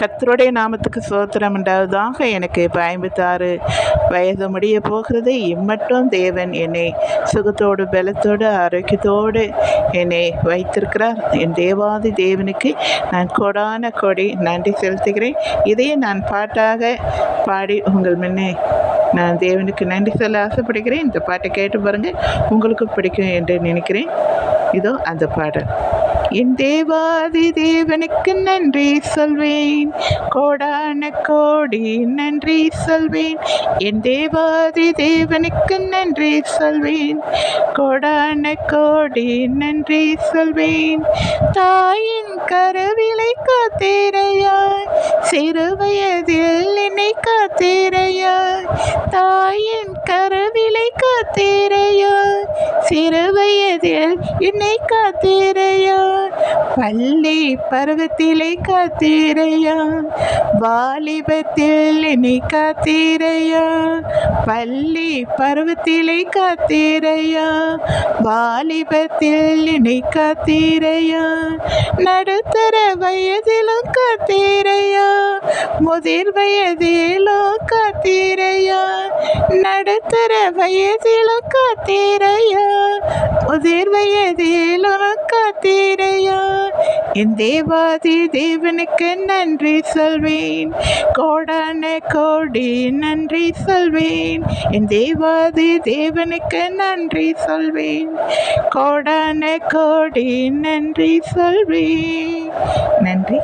கத்தருடைய நாமத்துக்கு சோத்திரம் உண்டாவதாக. எனக்கு இப்போ ஐம்பத்தாறு வயது முடிய போகிறது. இம்மட்டும் தேவன் என்னை சுகத்தோடு பலத்தோடு ஆரோக்கியத்தோடு என்னை வைத்திருக்கிறார். என் தேவாதி தேவனுக்கு நான் கொடான கொடி நன்றி செலுத்துகிறேன். இதையே நான் பாட்டாக பாடி உங்கள் முன்னே நான் தேவனுக்கு நன்றி சொல்ல ஆசைப்படுகிறேன். இந்த பாட்டை கேட்டு பாருங்கள் உங்களுக்கு பிடிக்கும் என்று நினைக்கிறேன். இதோ அந்த பாடல். என் தேவாதி தேவனுக்கு நன்றி சொல்வேன். கோடான கோடி நன்றி சொல்வேன். என் தேவாதி தேவனுக்கு நன்றி சொல்வேன். கோடான கோடி நன்றி சொல்வேன். தாயின் கருவிலை காத்தேரையா சிறு வயதில் என்னை காத்தேரையா தாயின் கருவிலை காத்தேரையா சிறு வயதில் என்னை காத்திரையான். பள்ளி பருவத்திலே காத்திரையான். வாலிபத்தில் என்னை காத்திரையான். பள்ளி பருவத்திலே காத்திரையான். வாலிபத்தில் என்னை காத்திரையான். நடுத்தர வயதிலும் காத்திர முதிர் வயதிலும் காத்தீரையா? நடுத்தர வயதிலும் காத்தீரையா? முதிர் வயதிலும் காத்தீரையா? என் தேவாதி தேவனுக்கு நன்றி சொல்வேன். கோடான கோடி நன்றி சொல்வேன். என் தேவாதி தேவனுக்கு நன்றி சொல்வேன். கோடான கோடி நன்றி சொல்வேன். நன்றி.